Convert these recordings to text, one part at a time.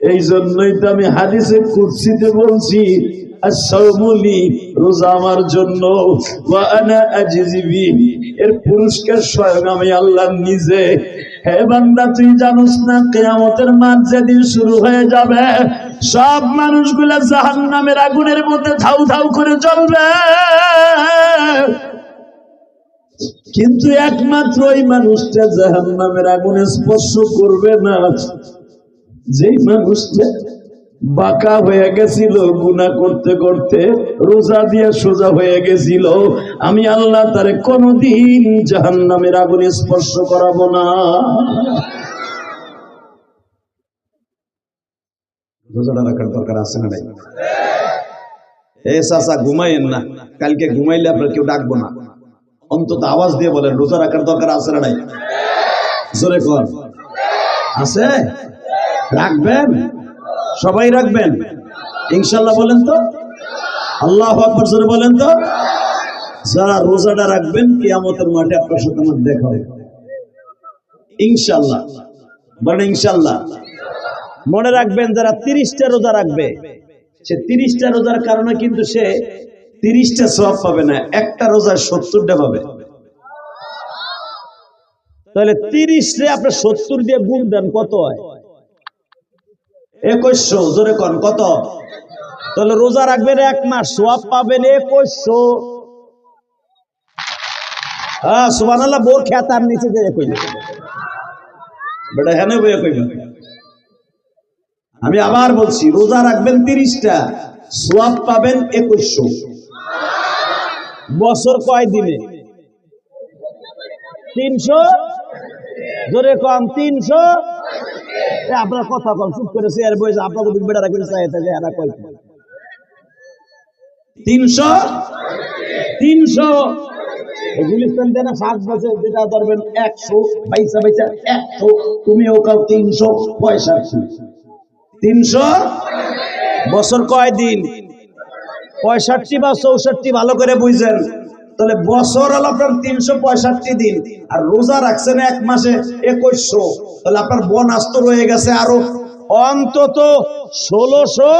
এই জন্যই তো আমি হাদিসে কুৎসিতে বলছি রোজা আমার জন্য এর পুরস্কার স্বয়ং আমি আল্লাহ নিজে। হে বান্দা, তুই জানোস না, কেয়ামতের যেদিন শুরু হয়ে যাবে, সব মানুষগুলা জাহান্নামের আগুনের মধ্যে ধাউ ধাউ করে জ্বলবে। কিন্তু একমাত্র ওই মানুষটা জাহান্নামের আগুনে স্পর্শ করবে না। যেই মানুষটা বাঁকা হয়ে গেছিল গুণা করতে করতে রোজা দিয়ে সোজা হয়ে গেছিল, আমি আল্লাহ তারে কোনদিন জাহান্নামের আগুনে স্পর্শ করাবো না। রোজাটা রাখার দরকার আছে না নাই? এ ঘুমাইয়েন না। কালকে ঘুমাইলে আপনার কেউ ডাকবো না। অন্তত আওয়াজ দিয়ে বলেন, রোজা রাখার দরকার আছে না নাই? জোরে কর। আছে? রাখবেন? সবাই রাখবেন? ইনশাল্লাহ বলেন তো? আল্লাহ আকবর, জোরে বলেন তো? যারা রোজাটা রাখবেন, কিয়ামতের মাঠে আপনার সাথে আমার দেখা হবে। ইনশাল্লাহ। বলেন ইনশাল্লাহ। মনে রাখবেন, যারা তিরিশটা রোজা রাখবে, সে তিরিশটা রোজার কারণে কিন্তু সে তিরিশটা সব পাবে না, একটা রোজার সত্তরটা পাবে। তাহলে তিরিশ রে আপনার সত্তর দিয়ে গুণ দেন, কত হয়? একুশশো, জোরে কন, কত? তাহলে রোজা রাখবেন এক মাস সোয়াব পাবেন একুশশো। হ্যাঁ সুবান আল্লাহ বোর খেতার নিচে যে কইল। বেটা হ্যাঁ বইয়া কইল। আমি আবার বলছি, রোজা রাখবেন তিরিশটা সোয়াব পাবেন একুশশো। বছর কয় দিনে তিনশো? জোরে কম, তিনশো? আপনার কথা কম চুপ করে চেয়ার বসে আপনাকে বেড়া রাখবেন চাই থাকে এরা কয় তিনশো? তিনশো? বছর যেটা একশো পয়সা পয়সা তুমিও তিনশো পঁয়ষট্টি তিনশো? বছর কয় দিন পঁয়ষট্টি বা চৌষট্টি ভালো করে বুঝছেন তাহলে বছর হলো আপনার তিনশো পঁয়ষট্টি দিন, আর রোজা রাখছেন এক মাসে একুশশো। তাহলে আপনার বোনাস তো রয়ে গেছে আরও অন্তত ষোলোশো।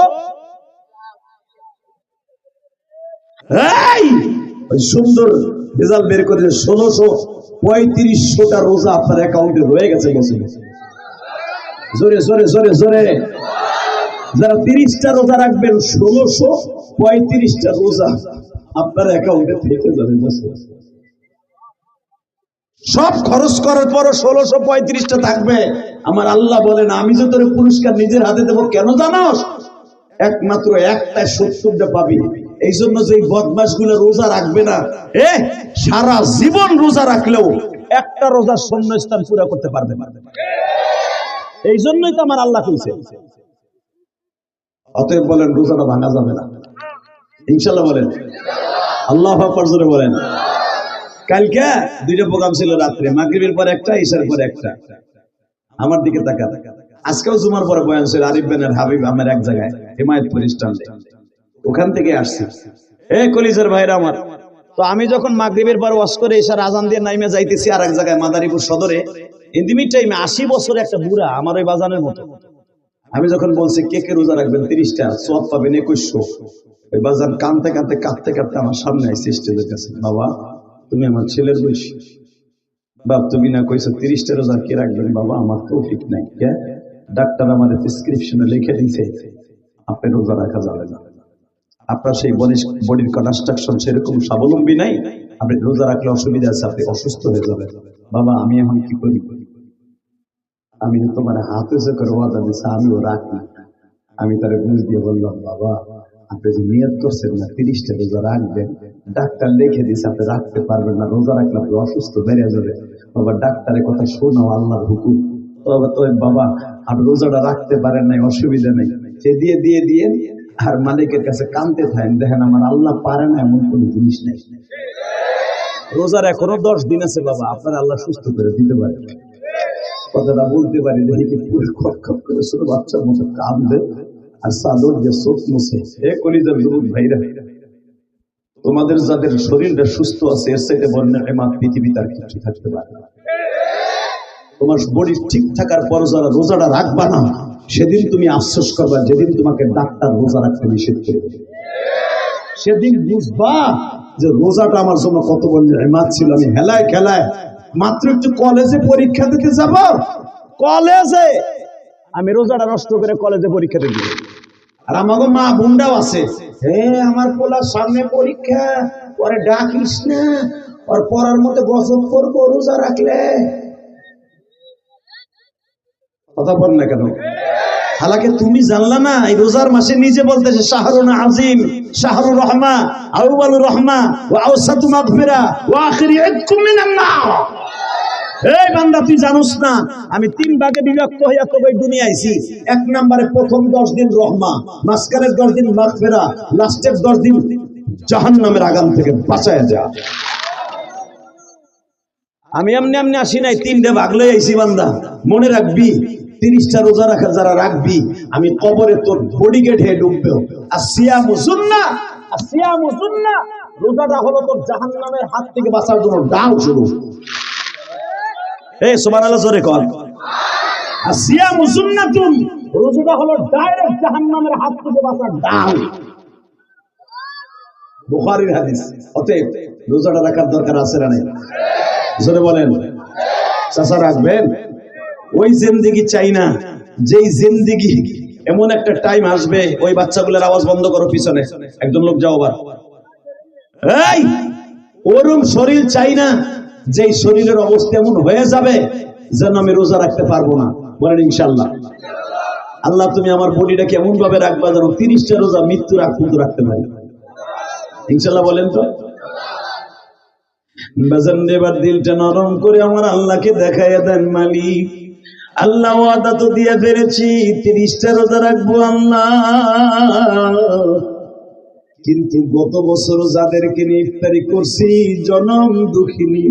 ওই সুন্দর রেজাল্ট বের করে ষোলোশো পঁয়ত্রিশশোটা রোজা আপনার অ্যাকাউন্টে রয়ে গেছে বসে জোরে জোরে জোরে জোরে। যারা তিরিশটা রোজা রাখবেন, ষোলোশো পঁয়ত্রিশটা রোজা আপনার অ্যাকাউন্টে থেকে যাবে সব খরচ করার পরও ষোলোশো পঁয়ত্রিশটা থাকবে। আমার আল্লাহ বলেন, আমি যে তোর পুরস্কার নিজের হাতে দেবো, কেন জানোস? একমাত্র একটা সত্তরটা পাবি। এই জন্য যে বদমাসগুলো রোজা রাখবে না, এ, সারা জীবন রোজা রাখলেও একটা রোজার শূন্যস্থান পুরো করতে পারবে এই জন্যই তো আমার আল্লাহ কইছে অতএব বলেন, রোজাটা ভাঙা যাবে না। ইনশাল্লাহ বলেন। আল্লাহ জোরে বলেন। কালকে দুইটা প্রোগ্রাম ছিল রাত্রে, মাগরিবের পর একটা, ঈশার পর একটা। আমার দিকে তাকা আজকেও জুমার পরে বয়ান ছিল, আরিফ বেনের হাবিব আমার এক জায়গায়, হিমায়তপুর স্ট্যান্ডে। ওখান থেকে আসছি। এ কলিজার ভাইরা আমার, তো আমি যখন মাগরিবের পর ওয়াশ করে এসার আজান দিয়ে নাইমে যাইতেছি আর এক জায়গায় মাদারীপুর সদরে ইন্দিমির টাইমে আশি বছর একটা বুড়া আমার ওই বাজানের মতো। আমি যখন বলছি কে কে রোজা রাখবেন তিরিশটা সব পাবেন একুশশো বাজার কানতে কানতে কাঁদতে কাঁদতে আমার সামনে আসছে স্টেজের কাছে, বাবা, তুমি আমার ছেলের বয়স। বাপ, তুমি না কইছো তিরিশটা রোজা কে রাখবেন? বাবা, আমার তো ঠিক নাই, কে? ডাক্তার আমার প্রেসক্রিপশনে লিখে দিয়েছে, আপনি রোজা রাখা যাবে না। আপনার সেই বডির কনস্ট্রাকশন সেরকম স্বাবলম্বী নাই। আপনি রোজা রাখলে অসুবিধা আছে, আপনি অসুস্থ হয়ে যাবেন। বাবা, আমি এখন কি করি? আমি তো তোমার হাতে যে করে ওয়াদা দিচ্ছে আমিও রাখি আমি তারে বুঝ দিয়ে বললাম, বাবা, আপনি যে নিয়ত করছেন না, তিরিশটা রোজা রাখবেন। ডাক্তার লিখে দিচ্ছে আপনি রাখতে পারবেন না, রোজা রাখলে আপনি অসুস্থ বেড়ে যাবে। বাবা, ডাক্তারের কথা শোনাও, আল্লাহর হুকুম। তবে তো বাবা, আপনি রোজাটা রাখতে পারেন নাই, অসুবিধা নেই। সে দিয়ে দিয়ে দিয়ে, আর মালিকের কাছে কানতে থাকেন। দেখেন, আমার আল্লাহ পারে না, এমন কোনো জিনিস নেই। রোজার এখনও দশ দিন আছে, বাবা। আপনার আল্লাহ সুস্থ করে দিতে পারে কথাটা বলতে পারি দেখি পুরো খপ খপ করে ছোট বাচ্চার মতো কাঁদবে আর সাদর যে চোখ মুছে। এ কলিজার ভাইরা, তোমাদের যাদের শরীরটা সুস্থ আছে, এর সাথে বর্ণের এমাত পৃথিবী তার কিছু থাকতে পারে। তোমার বডি ঠিক থাকার পর যারা রোজাটা রাখবা না, সেদিন তুমি আফসোস করবা, যেদিন তোমাকে ডাক্তার রোজা রাখতে নিষেধ করবে। সেদিন বুঝবা যে রোজাটা আমার জন্য কত বড় নেমাত ছিল, আমি হেলায় খেলায় মাত্র একটু কলেজে পরীক্ষা দিতে যাব? কলেজে? আমি রোজাটা নষ্ট করে কলেজে পরীক্ষা দিতে। আর আমাকে মা বোনটাও আছে। হে আমার পোলার সামনে পরীক্ষা। পরে ডাকিস না আর পড়ার মধ্যে গজব করব রোজা রাখলে। কথা বল না কেন? হালাকে তুমি জানলা না? এই রোজার মাসে নিজে বলতেছে, শাহরুন আজিম, শাহরুর রহমা আউবালুর রহমা ও আউসাতু মাগফিরা ও আখিরি ইদকুম মিনান নার। এই বান্দা, তুই জানোস না, আমি তিন ভাগে বিভক্ত হইয়া তোকে দুনিয়া আইছি। এক নম্বরে প্রথম দশ দিন রহমা, মাঝখানের দশ দিন মাগফিরা, লাস্টের দশ দিন জাহান্নামের আগাম থেকে বাঁচায় যা। আমি এমনি এমনি আসি নাই, তিনটে ভাগ লই আইছি বান্দা। মনে রাখবি তিরিশটা রোজা রাখা যারা রাখবি, আমি কবরে তোর বডি গেট ঢুকবে আর সিয়া মুসুন্না সিয়া মুসুন্না রোজাটা হলো তোর জাহান্নামের হাত থেকে বাঁচার জন্য ডাল শুরু। এই সুমান আল্লাহ জোরে কর। আর সিয়া মুসুন্না তুম, রোজাটা হলো ডাইরেক্ট জাহান্নামের হাত থেকে বাঁচার হাদিস, অতএব রোজাটা রাখার দরকার আছে না নাই? জোরে বলেন। চাষা রাখবেন? ওই জিন্দিগি চাই না। যেই জিন্দিগি, এমন একটা টাইম আসবে, ওই বাচ্চাগুলোর আওয়াজ বন্ধ করো পিছনে। একজন লোক যাও আবার। এই, ওরম শরীর চাই না, যেই শরীরের অবস্থা এমন হয়ে যাবে, যেন আমি রোজা রাখতে পারব না। বলেন ইনশাল্লাহ আল্লাহ, তুমি আমার বডিটাকে এমন ভাবে রাখবা যেন তিরিশটা রোজা মৃত্যুর আগ পর্যন্ত রাখতে পারি। ইনশাল্লাহ বলেন তো? বাজান এবার দিলটা নরম করে আমার আল্লাহকে দেখাইয়া দেন মালিক। আল্লাহ ওয়াদা তো দিয়ে ফেলেছি, তিরিশটা রোজা রাখব আল্লাহ। কিন্তু গত বছর যাদেরকে ইফতারি করছি, জনম দুঃখিনী।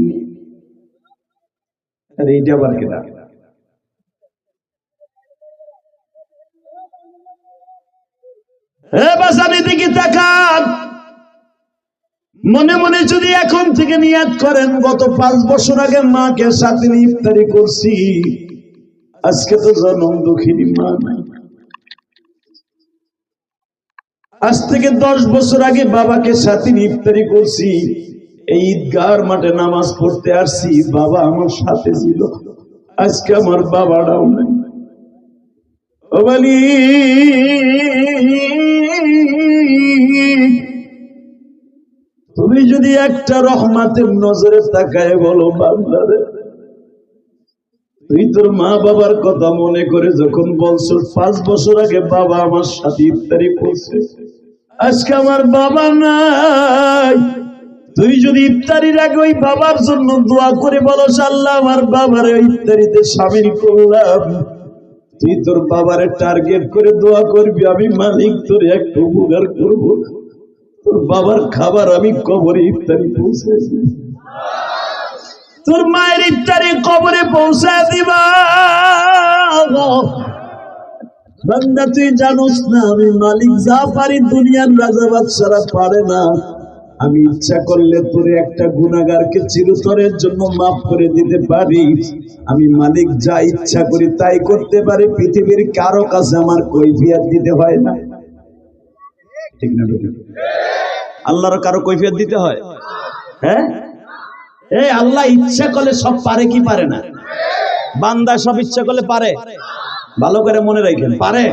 আরে এইটা আবার কেনা মনে মনে যদি এখন থেকে নিয়াদ করেন, গত পাঁচ বছর আগে মাকে সাথে ইফতারি করছি। আজকে তো জনম দুঃখিনী মা আজ থেকে দশ বছর আগে বাবাকে সাথে ইফতারি করছি, এই ঈদগার মাঠে নামাজ পড়তে আসছি, বাবা আমার সাথে ছিল। আজকে আমার বাবাটাও নাই। তুমি যদি একটা রহমাতের নজরে তাকায় বলো বাংলারে তুই তোর মা বাবার কথা মনে করে যখন বলছো, পাঁচ বছর আগে বাবা আমার সাথে ইফতারি করছে। আজকে আমার বাবা নাই। তুই যদি ইফতারির আগে ওই বাবার জন্য দোয়া করে বলো, আল্লাহ, আমার বাবার ইফতারিতে সামিল করলাম। তুই তোর বাবারে টার্গেট করে দোয়া করবি, আমি মালিক, তোর একটু উপকার করব। তোর বাবার খাবার আমি কবরে ইফতারি পৌঁছেছি তোর মায়ের ইফতারি কবরে পৌঁছা দিবা। বান্দা, তুই জানোস না, আমি মালিক যা পারি দুনিয়ার রাজা বাদশারা পারে না। আমি ইচ্ছা করলে তোরে একটা গুণাগারকে চিরতরের জন্য মাফ করে দিতে পারি। আমি মালিক যা ইচ্ছা করি তাই করতে পারি, পৃথিবীর কারও কাছে আমার কৈফিয়াত দিতে হয় না, ঠিক না? আল্লাহর কারও কৈফিয়ত দিতে হয়? হ্যাঁ? এই আল্লাহ ইচ্ছা করলে সব পারে কি পারে না? বান্দা সব ইচ্ছা করলে পারে। ভালো করে মনে রাখেন, পারে।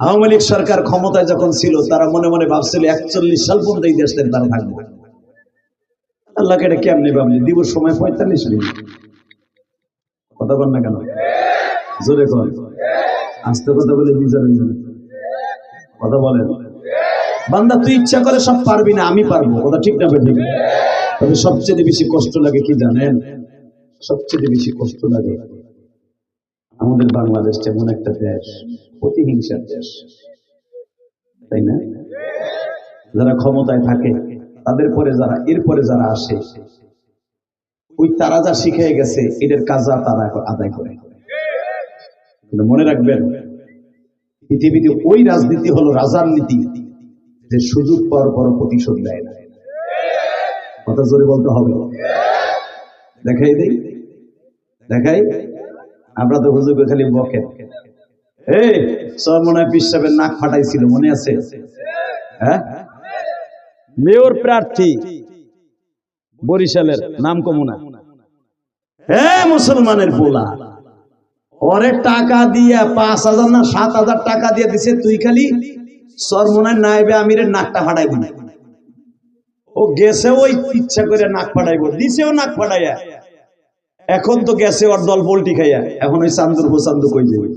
আওয়ামী লীগ সরকার ক্ষমতায় যখন ছিল, তারা মনে মনে ভাবছিল, একচল্লিশ সাল পর্যন্ত এই দেশ থেকে তারা থাকবে। আল্লাহকে এটা কেমনি ভাবলি? দিব সময় পঁয়তাল্লিশ মিনিট কথা বল না কেন? জোরে কর। আস্তে কথা বলে কথা বলেন। বান্দা, তুই ইচ্ছা করে সব পারবি না, আমি পারব। কথা ঠিক না ঠিক তবে সবচেয়ে বেশি কষ্ট লাগে কি জানেন? সবচেয়ে বেশি কষ্ট লাগে আমাদের বাংলাদেশ এমন একটা দেশ, প্রতিহিংসার দেশ। তাই না? যারা ক্ষমতায় থাকে, তাদের পরে যারা, এরপরে যারা আসে, ওই তারা যা শিখে গেছে, এদের কাজা তারা আদায় করে। মনে রাখবেন, পৃথিবীতে ওই রাজনীতি হলো রাজার নীতি, যে সুযোগ পাওয়ার পর প্রতিশোধ দেয় না। কথা জোরে বলতে হবে। দেখাই দেই। দেখাই। আমরা তো হুজুরকে খালি বকে। এই নাক ফাটাইছিল, মনে আছে? হ্যাঁ? মেয়র প্রার্থী বরিশালের নাম কমুনা। হ্যাঁ মুসলমানের পোলা। ওরে টাকা দিয়ে পাঁচ হাজার না সাত হাজার টাকা দিয়ে দিছে, তুই খালি সরমনায় নাইবে আমিরের নাকটা ফাটাই দিবি ও গেছে ওই ইচ্ছা করে নাক ফাটাইবো দিছেও নাক ফাটাইয়া। এখন তো গেছে ওর দল পোল্টি খাইয়া, এখন ওই চান্দুর হোসান্দু কই যাবে?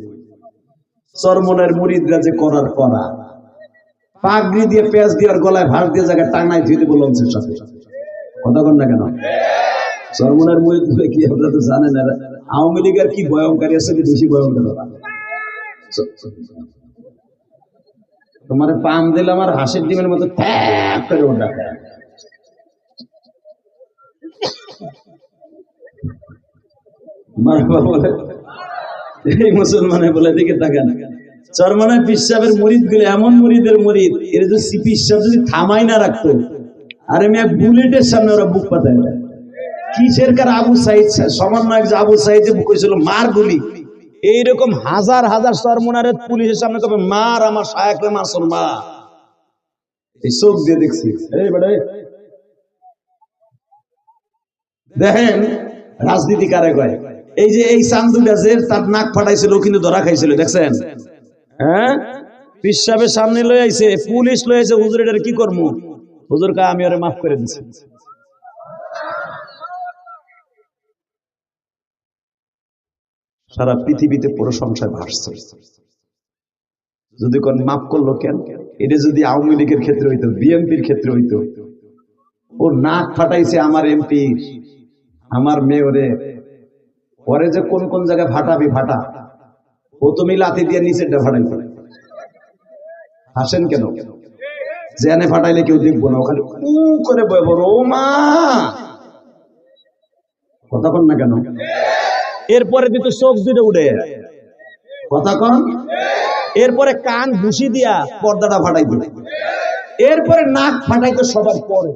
চরমনের মুরিদরা যে করার করা। পাগড়ি দিয়ে পেঁয়াজ দিয়ে গলায় দিয়ে জায়গায় সাথে। কথা না কেন? চরমনের মুরিদ কি আপনারা তো জানেন আওয়ামী লীগের কি ভয়ঙ্করী আছে কি বেশি ভয়ঙ্কর? তোমার পাম দিলে আমার হাসির ডিমের মতো করে ওঠা। এই মুসলমানে বলে দিকে তাকান। মরিদগুলো এমন মরিদের মরিদ, এর যদি সিপি যদি থামাই না রাখতো, আরে মেয়ে বুলেটের সামনে ওরা বুক পাতায় কিসের কার আবু সাইদ সমন্বয়ক যে আবু সাইদ বুক মার গুলি। এইরকম হাজার হাজার চরমনারের পুলিশের সামনে কবে মার, আমার সায়াকে মারছর মা এই চোখ দিয়ে দেখছি। দেখেন রাজনীতি কারে কয়? এই যে এই চান্দু গাছের তার নাক ফাটাইছিল কিন্তু ধরা খাইছিল, দেখছেন? হ্যাঁ? পিসাবের সামনে লই আইছে, পুলিশ লই আইছে, হুজুর এটার কি করব হুজুর কা আমি ওরে মাফ করে দিছি। সারা পৃথিবীতে পুরো সংসার ভাসছে। যদি কোন মাফ করল কেন? এটা যদি আওয়ামী লীগের ক্ষেত্রে হইতো, বিএনপির ক্ষেত্রে হইতো। ও নাক ফাটাইছে আমার এমপি, আমার মেয়রে পরে যে কোন কোন জায়গায় ফাটাবি ফাটা। ও তুমি লাথি দিয়ে নিচেরটা ফাটাই ফেলে। হাসেন কেন? জেনে ফাটাইলে কেউ দেখব না ও খালি উ করে বয়ে বড় ও মা! কথা কন না কেন? এরপরে দিত চোখ দুটো উঠে কথা কন? এরপরে কান ঘুষি দিয়া পর্দাটা ফাটাই দিল এরপরে নাক ফাটাইতে সবার পরে।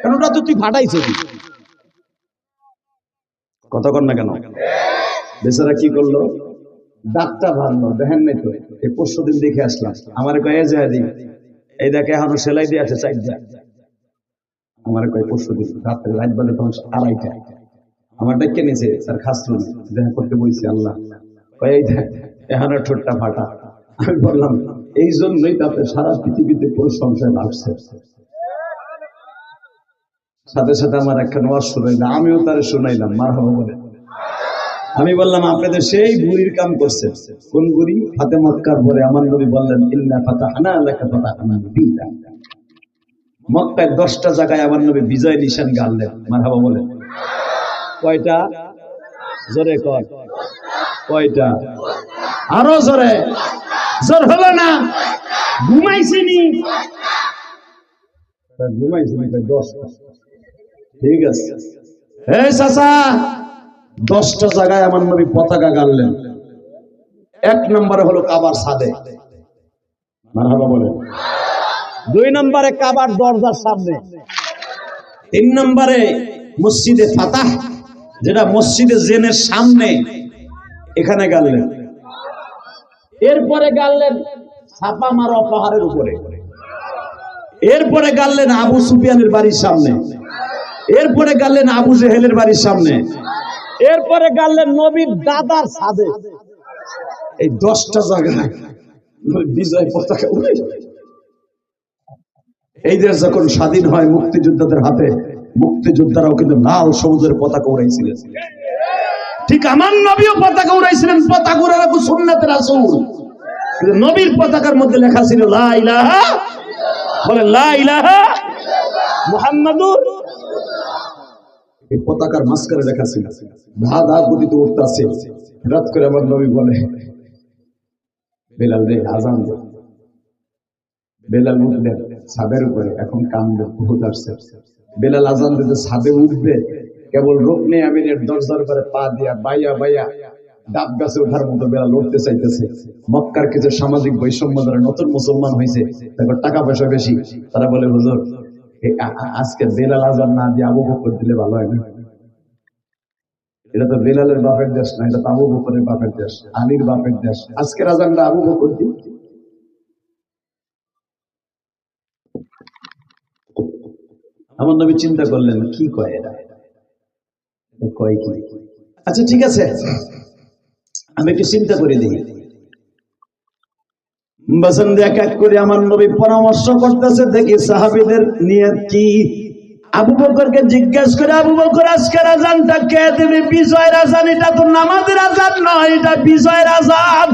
কারণ ওটা তো তুই ফাটাইছে কথা কন না কেন? বেচারা কি করল? দাঁতটা ভাঙলো, দেখেন নাই তো? এই পরশু দিন দেখে আসলাম। আমার কয়ে জাহাদি এই দেখে এখনও সেলাই দিয়ে আছে চারটা। আমার কয়ে, পরশু দিন রাত্রে লাইট বাজে তখন আড়াইটা। আমার ডেকে নিয়েছে তার খাসরুন দেখা করতে বলছি আল্লাহ। কয়ে দেখ, এখনও ঠোঁটটা ফাটা। আমি বললাম এই জন্যই তাতে সারা পৃথিবীতে পুরো সংসার ভাগছে সাথে সাথে আমার একটা নোয়াজ শুনাইলাম, আমিও তার শুনাইলাম মার বলে। আমি বললাম, আপনাদের সেই বুড়ির কাম করছে। কোন বুড়ি? হাতে মক্কার পরে আমার নবী বললেন ইল্লা ফাতাহানা লাকা ফাতাহানা বিল্লাহ মক্কায় দশটা জায়গায় আমার নবী বিজয় নিশান গাড়লেন, মারহাবা বলে। কয়টা? জোরে কর। কয়টা? আরও জোরে। জোর হলো না। ঘুমাইছিনি। ঘুমাইছিনি দশটা। ঠিক আছে। এই দশটা জায়গায় আমার নবী পতাকা গাড়লেন এক নম্বরে হলো কাবার সাদে বলে দুই নম্বরে কাবার দরজার সামনে। তিন নম্বরে মসজিদে ফাতাহ, যেটা মসজিদে জেনের সামনে এখানে গাড়লেন এরপরে গাললেন ছাপা মারা পাহাড়ের উপরে। এরপরে গাড়লেন আবু সুফিয়ানের বাড়ির সামনে। এরপরে গাড়লেন আবু জেহেলের বাড়ির সামনে। এরপরে গাললেন নবীর দাদার ছাদে। এই দশটা জায়গায় বিজয় পতাকা উড়ে এই দেশ যখন স্বাধীন হয় মুক্তিযোদ্ধাদের হাতে মুক্তিযোদ্ধারাও কিন্তু লাল সবুজের পতাকা উড়াইছিলেন। ঠিক আমার নবীও পতাকা উড়াইছিলেন পতাকা উড়ানো সুন্নাতের আসুন নবীর পতাকার মধ্যে লেখা ছিল লা ইলাহা বলে লা ইলাহা মুহাম্মাদুর পতাকার মাঝখানে লেখা ছিল ধা ধা গতিতে উঠতেছে রাত করে আমার নবী বলে, বেলাল রে, আজান বেলাল উঠলেন ছাদের উপরে, এখন কামবে বহুত আসছে। বেলাল আজান দিতে ছাদে উঠবে, কেবল রোকনে আমিনের দরজার উপরে পা দিয়া বাইয়া বাইয়া ডাব গাছে ওঠার মতো বেলাল উঠতে চাইতেছে। মক্কার কিছু সামাজিক বৈষম্য দ্বারা নতুন মুসলমান হয়েছে তারপর টাকা পয়সা বেশি। তারা বলে, হুজুর আজকে বেলাল আজান না দিয়ে আবু বকর দিলে ভালো হয় না? এটা তো বেলালের বাপের দেশ না, এটা তো আবু বকরের বাপের দেশ, আলীর বাপের দেশ। আজকের আজানটা আবু বকর দি আমার নবী চিন্তা করলেন, কি কয় এরা? কয় কি? আচ্ছা ঠিক আছে। আমি একটু চিন্তা করে দিই বসন্ত এক এক করে আমার নবী পরামর্শ করতেছে, দেখি সাহাবিদের নিয়ত কি। আবু বকরকে জিজ্ঞেস করে, আবু বকর আজকের আজানটা কে? দেবে বিজয়ের আজান এটা তো নামাজের আজান নয়, এটা বিজয়ের আজান